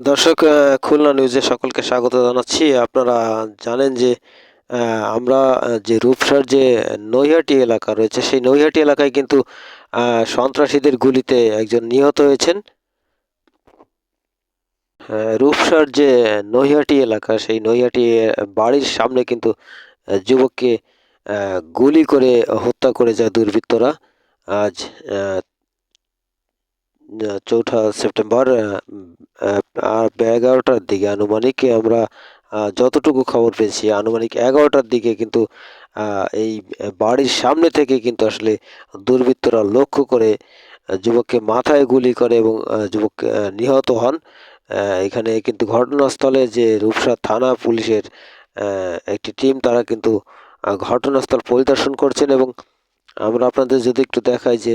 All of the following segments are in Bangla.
দর্শক খুলনা নিউজে সকলকে স্বাগত জানাচ্ছি। আপনারা জানেন যে আমরা যে রূপসার যে নৈহাটি এলাকা রয়েছে, সেই নৈহাটি এলাকায় কিন্তু সন্ত্রাসীদের গুলিতে একজন নিহত হয়েছেন। রূপসার যে নৈহাটি এলাকা, সেই নৈহাটি বাড়ির সামনে কিন্তু যুবককে গুলি করে হত্যা করে যায় দুর্বৃত্তরা। আজ চৌঠা সেপ্টেম্বর এগারোটার দিকে আনুমানিক আমরা যতটুকু খবর পেয়েছি, আনুমানিক এগারোটার দিকে কিন্তু এই বাড়ির সামনে থেকে কিন্তু আসলে দুর্বৃত্তরা লক্ষ্য করে যুবককে মাথায় গুলি করে এবং যুবক নিহত হন। এখানে কিন্তু ঘটনাস্থলে যে রূপসা থানা পুলিশের একটি টিম, তারা কিন্তু ঘটনাস্থল পরিদর্শন করছেন এবং আমরা আপনাদের যদি একটু দেখাই যে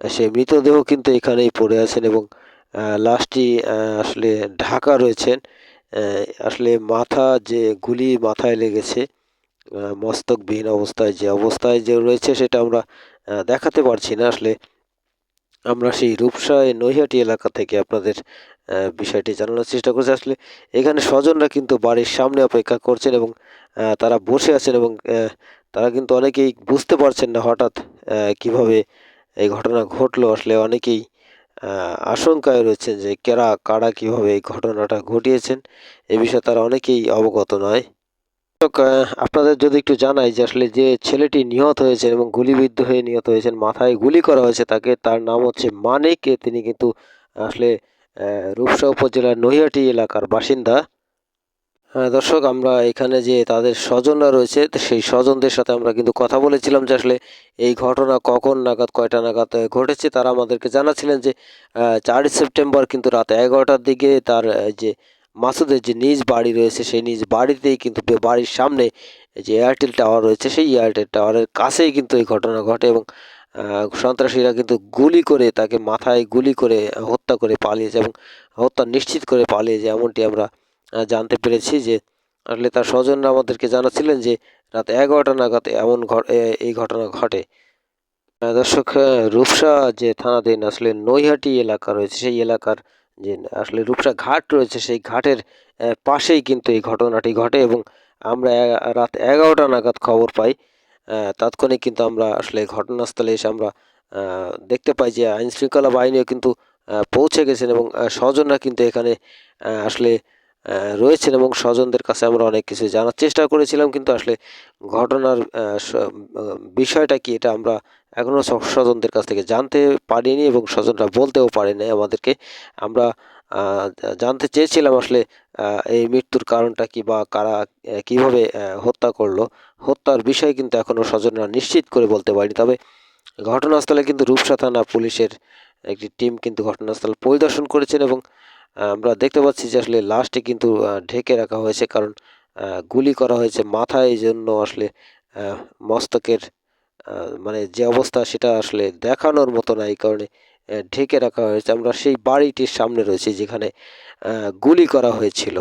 সেই মৃতদেহ কিন্তু এখানেই পড়ে আছেন এবং লাশটি আসলে ঢাকা রয়েছেন। আসলে মাথা যে গুলি মাথায় লেগেছে মস্তকবিহীন অবস্থায় যে অবস্থায় যে রয়েছে সেটা আমরা দেখাতে পারছি না। আসলে আমরা সেই রূপসায় নৈহাটি এলাকা থেকে আপনাদের বিষয়টি জানানোর চেষ্টা করছি। আসলে এখানে স্বজনরা কিন্তু বাড়ির সামনে অপেক্ষা করছেন এবং তারা বসে আছেন এবং তারা কিন্তু অনেকেই বুঝতে পারছেন না হঠাৎ কীভাবে এই ঘটনা ঘটলো আসলে অনেকেই আশঙ্কায় রয়েছেন যে কারা কারা কীভাবে এই ঘটনাটা ঘটিয়েছেন, এ বিষয়ে তারা অনেকেই অবগত নয়। আপনাদের যদি একটু জানাই যে আসলে যে ছেলেটি নিহত হয়েছেন এবং গুলিবিদ্ধ হয়ে নিহত হয়েছেন, মাথায় গুলি করা হয়েছে তাকে, তার নাম হচ্ছে মানিক। তিনি কিন্তু আসলে রূপসা উপজেলার নৈহাটি এলাকার বাসিন্দা। দর্শক, আমরা এখানে যে তাদের স্বজনরা রয়েছে সেই স্বজনদের সাথে আমরা কিন্তু কথা বলেছিলাম যে আসলে এই ঘটনা কখন নাগাদ, কয়টা নাগাদ ঘটেছে। তারা আমাদেরকে জানাচ্ছিলেন যে চারই সেপ্টেম্বর কিন্তু রাত এগারোটার দিকে তার যে মাসুদের যে নিজ বাড়ি রয়েছে, সেই নিজ বাড়িতেই কিন্তু বাড়ির সামনে যে এয়ারটেল টাওয়ার রয়েছে, সেই এয়ারটেল টাওয়ারের কাছেই কিন্তু এই ঘটনা ঘটে এবং সন্ত্রাসীরা কিন্তু গুলি করে তাকে মাথায় গুলি করে হত্যা করে পালিয়েছে এবং হত্যা নিশ্চিত করে পালিয়েছে, এমনটি আমরা জানতে পেরেছি যে আসলে তার স্বজনরা আমাদেরকে জানাচ্ছিলেন যে রাত এগারোটা নাগাদ এমন এই ঘটনা ঘটে। দর্শক রূপসা যে থানাধীন আসলে নৈহাটি এলাকা রয়েছে, সেই এলাকার যে আসলে রূপসা ঘাট রয়েছে, সেই ঘাটের পাশেই কিন্তু এই ঘটনাটি ঘটে এবং আমরা রাত এগারোটা নাগাদ খবর পাই। তাৎক্ষণিক কিন্তু আমরা আসলে ঘটনাস্থলে এসে আমরা দেখতে পাই যে আইন শৃঙ্খলা বাহিনীও কিন্তু পৌঁছে গেছেন এবং স্বজনরা কিন্তু এখানে আসলে রয়েছেন এবং স্বজনদের কাছে আমরা অনেক কিছু জানার চেষ্টা করেছিলাম, কিন্তু আসলে ঘটনার বিষয়টা কি এটা আমরা এখনও স্বজনদের কাছ থেকে জানতে পারিনি এবং স্বজনরা বলতেও পারেনি। আমাদেরকে আমরা জানতে চেয়েছিলাম আসলে এই মৃত্যুর কারণটা কি বা কারা কীভাবে হত্যা করল। হত্যার বিষয়ে কিন্তু এখনও স্বজনরা নিশ্চিত করে বলতে পারেনি। তবে ঘটনাস্থলে কিন্তু রূপসা থানা পুলিশের একটি টিম কিন্তু ঘটনাস্থল পরিদর্শন করেছেন এবং আমরা দেখতে পাচ্ছি যে আসলে লাস্টে কিন্তু ঢেকে রাখা হয়েছে কারণ গুলি করা হয়েছে মাথায় এই জন্য আসলে মস্তকের মানে যে অবস্থা সেটা আসলে দেখানোর মতো না এই কারণে ঢেকে রাখা হয়েছে। আমরা সেই বাড়িটির সামনে রয়েছি যেখানে গুলি করা হয়েছিল।